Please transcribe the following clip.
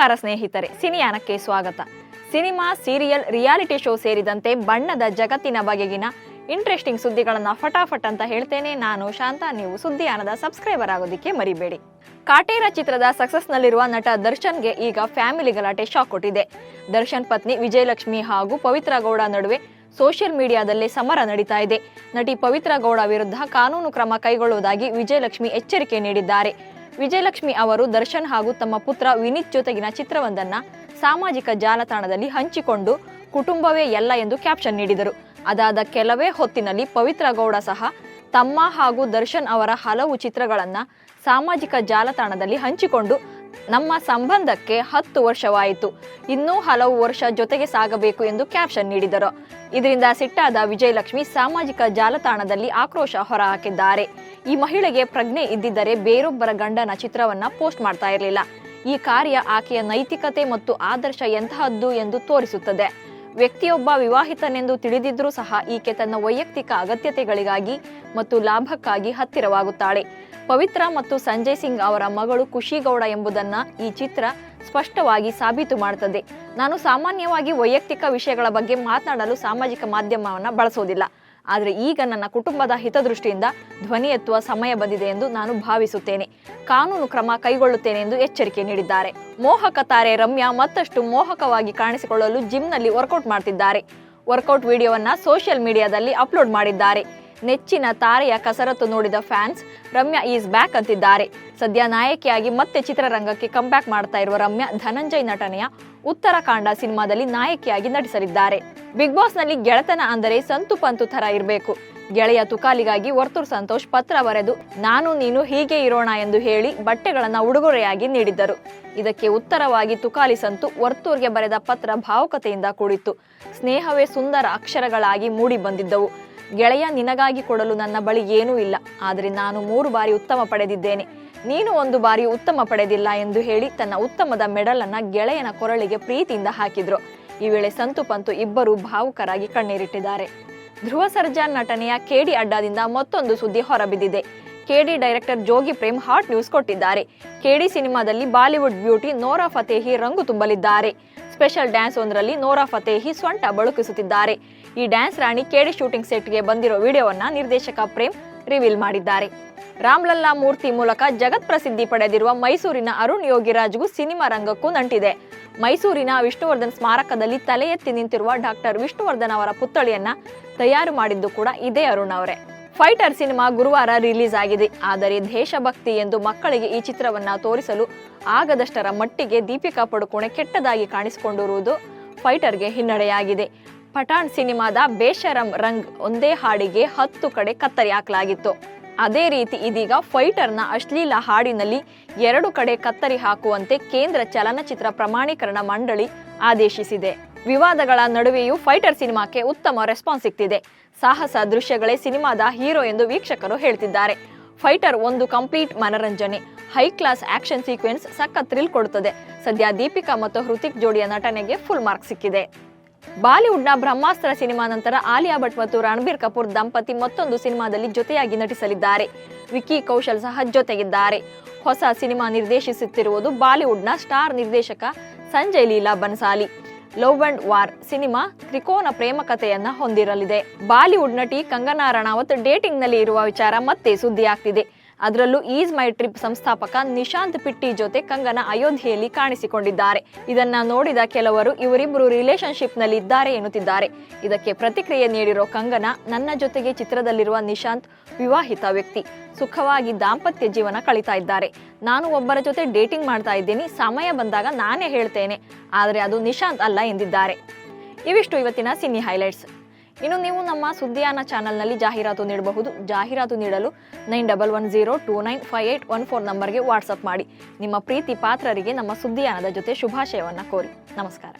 ನಮಸ್ಕಾರ ಸ್ನೇಹಿತರೆ, ಸಿನಿಯಾನಕ್ಕೆ ಸ್ವಾಗತ. ಸಿನಿಮಾ, ಸೀರಿಯಲ್, ರಿಯಾಲಿಟಿ ಶೋ ಸೇರಿದಂತೆ ಬಣ್ಣದ ಜಗತ್ತಿನ ಬಗೆಗಿನ ಇಂಟ್ರೆಸ್ಟಿಂಗ್ ಸುದ್ದಿಗಳನ್ನು ಫಟಾಫಟ್ ಅಂತ ಹೇಳ್ತೇನೆ. ನಾನು ಶಾಂತಾ, ನೀವು ಸುದ್ದಿಯಾನದ ಸಬ್ಸ್ಕ್ರೈಬರ್ ಆಗೋದಿಕ್ಕೆ ಮರಿಬೇಡಿ. ಕಾಟೇರ ಚಿತ್ರದ ಸಕ್ಸಸ್ನಲ್ಲಿರುವ ನಟ ದರ್ಶನ್ಗೆ ಈಗ ಫ್ಯಾಮಿಲಿ ಗಲಾಟೆ ಶಾಕ್ ಕೊಟ್ಟಿದೆ. ದರ್ಶನ್ ಪತ್ನಿ ವಿಜಯಲಕ್ಷ್ಮಿ ಹಾಗೂ ಪವಿತ್ರ ಗೌಡ ನಡುವೆ ಸೋಷಿಯಲ್ ಮೀಡಿಯಾದಲ್ಲಿ ಸಮರ ನಡೀತಾ ಇದೆ. ನಟಿ ಪವಿತ್ರ ಗೌಡ ವಿರುದ್ಧ ಕಾನೂನು ಕ್ರಮ ಕೈಗೊಳ್ಳುವುದಾಗಿ ವಿಜಯಲಕ್ಷ್ಮಿ ಎಚ್ಚರಿಕೆ ನೀಡಿದ್ದಾರೆ. ವಿಜಯಲಕ್ಷ್ಮಿ ಅವರು ದರ್ಶನ್ ಹಾಗೂ ತಮ್ಮ ಪುತ್ರ ವಿನೀತ್ ಜೊತೆಗಿನ ಚಿತ್ರವೊಂದನ್ನ ಸಾಮಾಜಿಕ ಜಾಲತಾಣದಲ್ಲಿ ಹಂಚಿಕೊಂಡು ಕುಟುಂಬವೇ ಎಲ್ಲ ಎಂದು ಕ್ಯಾಪ್ಷನ್ ನೀಡಿದರು. ಅದಾದ ಕೆಲವೇ ಹೊತ್ತಿನಲ್ಲಿ ಪವಿತ್ರ ಗೌಡ ಸಹ ತಮ್ಮ ಹಾಗೂ ದರ್ಶನ್ ಅವರ ಹಲವು ಚಿತ್ರಗಳನ್ನು ಸಾಮಾಜಿಕ ಜಾಲತಾಣದಲ್ಲಿ ಹಂಚಿಕೊಂಡು ನಮ್ಮ ಸಂಬಂಧಕ್ಕೆ ಹತ್ತು ವರ್ಷವಾಯಿತು. ಇನ್ನೂ ಹಲವು ವರ್ಷ ಜೊತೆಗೆ ಸಾಗಬೇಕು ಎಂದು ಕ್ಯಾಪ್ಷನ್ ನೀಡಿದರು. ಇದರಿಂದ ಸಿಟ್ಟಾದ ವಿಜಯಲಕ್ಷ್ಮಿ ಸಾಮಾಜಿಕ ಜಾಲತಾಣದಲ್ಲಿ ಆಕ್ರೋಶ ಹೊರಹಾಕಿದ್ದಾರೆ. ಈ ಮಹಿಳೆಗೆ ಪ್ರಜ್ಞೆ ಇದ್ದಿದ್ದರೆ ಬೇರೊಬ್ಬರ ಗಂಡನ ಚಿತ್ರವನ್ನ ಪೋಸ್ಟ್ ಮಾಡ್ತಾ ಇರಲಿಲ್ಲ. ಈ ಕಾರ್ಯ ಆಕೆಯ ನೈತಿಕತೆ ಮತ್ತು ಆದರ್ಶ ಎಂತಹದ್ದು ಎಂದು ತೋರಿಸುತ್ತದೆ. ವ್ಯಕ್ತಿಯೊಬ್ಬ ವಿವಾಹಿತನೆಂದು ತಿಳಿದಿದ್ರೂ ಸಹ ಈಕೆ ತನ್ನ ವೈಯಕ್ತಿಕ ಅಗತ್ಯತೆಗಳಿಗಾಗಿ ಮತ್ತು ಲಾಭಕ್ಕಾಗಿ ಹತ್ತಿರವಾಗುತ್ತಾಳೆ. ಪವಿತ್ರ ಮತ್ತು ಸಂಜಯ್ ಸಿಂಗ್ ಅವರ ಮಗಳು ಖುಷಿಗೌಡ ಎಂಬುದನ್ನ ಈ ಚಿತ್ರ ಸ್ಪಷ್ಟವಾಗಿ ಸಾಬೀತು ಮಾಡುತ್ತದೆ ನಾನು ಸಾಮಾನ್ಯವಾಗಿ ವೈಯಕ್ತಿಕ ವಿಷಯಗಳ ಬಗ್ಗೆ ಮಾತನಾಡಲು ಸಾಮಾಜಿಕ ಮಾಧ್ಯಮವನ್ನು ಬಳಸೋದಿಲ್ಲ. ಆದರೆ ಈಗ ನನ್ನ ಕುಟುಂಬದ ಹಿತದೃಷ್ಟಿಯಿಂದ ಧ್ವನಿ ಎತ್ತುವ ಸಮಯ ಬಂದಿದೆ ಎಂದು ನಾನು ಭಾವಿಸುತ್ತೇನೆ. ಕಾನೂನು ಕ್ರಮ ಕೈಗೊಳ್ಳುತ್ತೇನೆ ಎಂದು ಎಚ್ಚರಿಕೆ ನೀಡಿದ್ದಾರೆ. ಮೋಹಕ ತಾರೆ ರಮ್ಯಾ ಮತ್ತಷ್ಟು ಮೋಹಕವಾಗಿ ಕಾಣಿಸಿಕೊಳ್ಳಲು ಜಿಮ್ನಲ್ಲಿ ವರ್ಕೌಟ್ ಮಾಡ್ತಿದ್ದಾರೆ. ವರ್ಕೌಟ್ ವಿಡಿಯೋವನ್ನ ಸೋಷಿಯಲ್ ಮೀಡಿಯಾದಲ್ಲಿ ಅಪ್ಲೋಡ್ ಮಾಡಿದ್ದಾರೆ. ನೆಚ್ಚಿನ ತಾರೆಯ ಕಸರತ್ತು ನೋಡಿದ ಫ್ಯಾನ್ಸ್, ರಮ್ಯಾ ಈಸ್ ಬ್ಯಾಕ್ ಅಂತಿದ್ದಾರೆ. ಸದ್ಯ ನಾಯಕಿಯಾಗಿ ಮತ್ತೆ ಚಿತ್ರರಂಗಕ್ಕೆ ಕಂಬ್ಯಾಕ್ ಮಾಡ್ತಾ ಇರುವ ರಮ್ಯಾ ಧನಂಜಯ್ ನಟನೆಯ ಉತ್ತರಾಖಂಡ ಸಿನಿಮಾದಲ್ಲಿ ನಾಯಕಿಯಾಗಿ ನಟಿಸಲಿದ್ದಾರೆ. ಬಿಗ್ ಬಾಸ್ನಲ್ಲಿ ಗೆಳೆತನ ಅಂದರೆ ಸಂತು ಪಂತು ತರ ಇರಬೇಕು. ಗೆಳೆಯ ತುಕಾಲಿಗಾಗಿ ವರ್ತೂರ್ ಸಂತೋಷ್ ಪತ್ರ ಬರೆದು, ನಾನು ನೀನು ಹೀಗೆ ಇರೋಣ ಎಂದು ಹೇಳಿ ಬಟ್ಟೆಗಳನ್ನ ಉಡುಗೊರೆಯಾಗಿ ನೀಡಿದ್ದರು. ಇದಕ್ಕೆ ಉತ್ತರವಾಗಿ ತುಕಾಲಿ ಸಂತು ವರ್ತೂರ್ಗೆ ಬರೆದ ಪತ್ರ ಭಾವುಕತೆಯಿಂದ ಕೂಡಿತ್ತು. ಸ್ನೇಹವೇ ಸುಂದರ ಅಕ್ಷರಗಳಾಗಿ ಮೂಡಿ ಬಂದಿದ್ದವು. ಗೆಳೆಯ ನಿನಗಾಗಿ ಕೊಡಲು ನನ್ನ ಬಳಿ ಏನೂ ಇಲ್ಲ. ಆದರೆ ನಾನು ಮೂರು ಬಾರಿ ಉತ್ತಮ ಪಡೆದಿದ್ದೇನೆ. ನೀನು ಒಂದು ಬಾರಿ ಉತ್ತಮ ಪಡೆದಿಲ್ಲ ಎಂದು ಹೇಳಿ ತನ್ನ ಉತ್ತಮದ ಮೆಡಲ್ ಅನ್ನ ಗೆಳೆಯನ ಕೊರಳಿಗೆ ಪ್ರೀತಿಯಿಂದ ಹಾಕಿದ್ರು. ಈ ವೇಳೆ ಸಂತು ಪಂತು ಇಬ್ಬರು ಭಾವುಕರಾಗಿ ಕಣ್ಣೀರಿಟ್ಟಿದ್ದಾರೆ. ಧ್ರುವ ಸರ್ಜಾ ನಟನೆಯ ಕೆಡಿ ಅಡ್ಡದಿಂದ ಮತ್ತೊಂದು ಸುದ್ದಿ ಹೊರಬಿದ್ದಿದೆ. KD director Jogi Prem hot news ಕೊಟ್ಟಿದ್ದಾರೆ. ಕೆಡಿ ಸಿನಿಮಾದಲ್ಲಿ ಬಾಲಿವುಡ್ ಬ್ಯೂಟಿ ನೋರಾ ಫತೇಹಿ ರಂಗು ತುಂಬಲಿದ್ದಾರೆ. ಸ್ಪೆಷಲ್ ಡ್ಯಾನ್ಸ್ ಒಂದರಲ್ಲಿ ನೋರಾ ಫತೇಹಿ ಸ್ವಂಟ ಬಳುಕಿಸುತ್ತಿದ್ದಾರೆ. ಈ ಡ್ಯಾನ್ಸ್ ರಾಣಿ ಕೇಡಿ ಶೂಟಿಂಗ್ ಸೆಟ್ಗೆ ಬಂದಿರೋ ವಿಡಿಯೋವನ್ನ ನಿರ್ದೇಶಕ ಪ್ರೇಮ್ ರಿವೀಲ್ ಮಾಡಿದ್ದಾರೆ. ರಾಮ್ಲಲ್ಲಾ ಮೂರ್ತಿ ಮೂಲಕ ಜಗತ್ ಪ್ರಸಿದ್ಧಿ ಪಡೆದಿರುವ ಮೈಸೂರಿನ ಅರುಣ್ ಯೋಗಿರಾಜ್ಗೂ ಸಿನಿಮಾ ರಂಗಕ್ಕೂ ನಂಟಿದೆ. ಮೈಸೂರಿನ ವಿಷ್ಣುವರ್ಧನ್ ಸ್ಮಾರಕದಲ್ಲಿ ತಲೆ ಎತ್ತಿ ನಿಂತಿರುವ ಡಾಕ್ಟರ್ ವಿಷ್ಣುವರ್ಧನ್ ಅವರ ಪುತ್ಥಳಿಯನ್ನ ತಯಾರು ಮಾಡಿದ್ದು ಕೂಡ ಇದೇ ಅರುಣ್ ಅವರೇ. ಫೈಟರ್ ಸಿನಿಮಾ ಗುರುವಾರ ರಿಲೀಸ್ ಆಗಿದೆ. ಆದರೆ ದೇಶಭಕ್ತಿ ಎಂದು ಮಕ್ಕಳಿಗೆ ಈ ಚಿತ್ರವನ್ನ ತೋರಿಸಲು ಆಗದಷ್ಟರ ಮಟ್ಟಿಗೆ ದೀಪಿಕಾ ಪಡುಕೋಣೆ ಕೆಟ್ಟದಾಗಿ ಕಾಣಿಸಿಕೊಂಡಿರುವುದು ಫೈಟರ್ಗೆ ಹಿನ್ನಡೆಯಾಗಿದೆ. ಪಠಾಣ್ ಸಿನಿಮಾದ ಬೇಷರಂ ರಂಗ್ ಒಂದೇ ಹಾಡಿಗೆ ಹತ್ತು ಕಡೆ ಕತ್ತರಿ ಹಾಕಲಾಗಿತ್ತು. ಅದೇ ರೀತಿ ಇದೀಗ ಫೈಟರ್ನ ಅಶ್ಲೀಲ ಹಾಡಿನಲ್ಲಿ ಎರಡು ಕಡೆ ಕತ್ತರಿ ಹಾಕುವಂತೆ ಕೇಂದ್ರ ಚಲನಚಿತ್ರ ಪ್ರಮಾಣೀಕರಣ ಮಂಡಳಿ ಆದೇಶಿಸಿದೆ. ವಿವಾದಗಳ ನಡುವೆಯೂ ಫೈಟರ್ ಸಿನಿಮಾಕ್ಕೆ ಉತ್ತಮ ರೆಸ್ಪಾನ್ಸ್ ಸಿಗ್ತಿದೆ ಸಾಹಸ ದೃಶ್ಯಗಳೇ ಸಿನಿಮಾದ ಹೀರೋ ಎಂದು ವೀಕ್ಷಕರು ಹೇಳ್ತಿದ್ದಾರೆ. ಫೈಟರ್ ಒಂದು ಕಂಪ್ಲೀಟ್ ಮನರಂಜನೆ. ಹೈ ಕ್ಲಾಸ್ ಆಕ್ಷನ್ ಸೀಕ್ವೆನ್ಸ್ ಸಖತ್ ಥ್ರಿಲ್ ಕೊಡುತ್ತದೆ ಸದ್ಯ ದೀಪಿಕಾ ಮತ್ತು ಹೃತಿಕ್ ಜೋಡಿಯ ನಟನೆಗೆ ಫುಲ್ ಮಾರ್ಕ್ ಸಿಕ್ಕಿದೆ. ಬಾಲಿವುಡ್ನ ಬ್ರಹ್ಮಾಸ್ತ್ರ ಸಿನಿಮಾ ನಂತರ ಆಲಿಯಾ ಭಟ್ ಮತ್ತು ರಣಬೀರ್ ಕಪೂರ್ ದಂಪತಿ ಮತ್ತೊಂದು ಸಿನಿಮಾದಲ್ಲಿ ಜೊತೆಯಾಗಿ ನಟಿಸಲಿದ್ದಾರೆ. ವಿಕಿ ಕೌಶಲ್ ಸಹ ಜೊತೆಗಿದ್ದಾರೆ. ಹೊಸ ಸಿನಿಮಾ ನಿರ್ದೇಶಿಸುತ್ತಿರುವುದು ಬಾಲಿವುಡ್ನ ಸ್ಟಾರ್ ನಿರ್ದೇಶಕ Sanjay Leela Bhansali. Love and war cinema ತ್ರಿಕೋನ ಪ್ರೇಮ ಕಥೆಯನ್ನ ಹೊಂದಿರಲಿದೆ. ಬಾಲಿವುಡ್ ನಟಿ ಕಂಗನಾ ರಣಾವತ್ ಡೇಟಿಂಗ್ನಲ್ಲಿ ಇರುವ ವಿಚಾರ ಮತ್ತೆ ಸುದ್ದಿಯಾಗ್ತಿದೆ. ಅದರಲ್ಲೂ ಈಸ್ ಮೈ ಟ್ರಿಪ್ ಸಂಸ್ಥಾಪಕ ನಿಶಾಂತ್ ಪಿಟ್ಟಿ ಜೊತೆ ಕಂಗನ ಅಯೋಧ್ಯೆಯಲ್ಲಿ ಕಾಣಿಸಿಕೊಂಡಿದ್ದಾರೆ. ಇದನ್ನ ನೋಡಿದ ಕೆಲವರು ಇವರಿಬ್ಬರು ರಿಲೇಶನ್ಶಿಪ್ನಲ್ಲಿ ಇದ್ದಾರೆ ಎನ್ನುತ್ತಿದ್ದಾರೆ. ಇದಕ್ಕೆ ಪ್ರತಿಕ್ರಿಯೆ ನೀಡಿರೋ ಕಂಗನ ನನ್ನ ಜೊತೆಗೆ ಚಿತ್ರದಲ್ಲಿರುವ ನಿಶಾಂತ್ ವಿವಾಹಿತ ವ್ಯಕ್ತಿ. ಸುಖವಾಗಿ ದಾಂಪತ್ಯ ಜೀವನ ಕಳೀತಾ ಇದ್ದಾರೆ. ನಾನು ಒಬ್ಬರ ಜೊತೆ ಡೇಟಿಂಗ್ ಮಾಡ್ತಾ ಇದ್ದೀನಿ. ಸಮಯ ಬಂದಾಗ ನಾನೇ ಹೇಳ್ತೇನೆ. ಆದರೆ ಅದು ನಿಶಾಂತ್ ಅಲ್ಲ ಎಂದಿದ್ದಾರೆ. ಇವಿಷ್ಟು ಇವತ್ತಿನ ಸಿನಿ ಹೈಲೈಟ್ಸ್. ಇನ್ನು ನೀವು ನಮ್ಮ ಸುದ್ದಿಯಾನ ಚಾನಲ್ನಲ್ಲಿ ಜಾಹೀರಾತು ನೀಡಬಹುದು. ಜಾಹೀರಾತು ನೀಡಲು nine double one zero two nine five eight one four ನಂಬರ್ಗೆ ವಾಟ್ಸಪ್ ಮಾಡಿ. ನಿಮ್ಮ ಪ್ರೀತಿ ಪಾತ್ರರಿಗೆ ನಮ್ಮ ಸುದ್ದಿಯಾನದ ಜೊತೆ ಶುಭಾಶಯವನ್ನು ಕೋರಿ. ನಮಸ್ಕಾರ.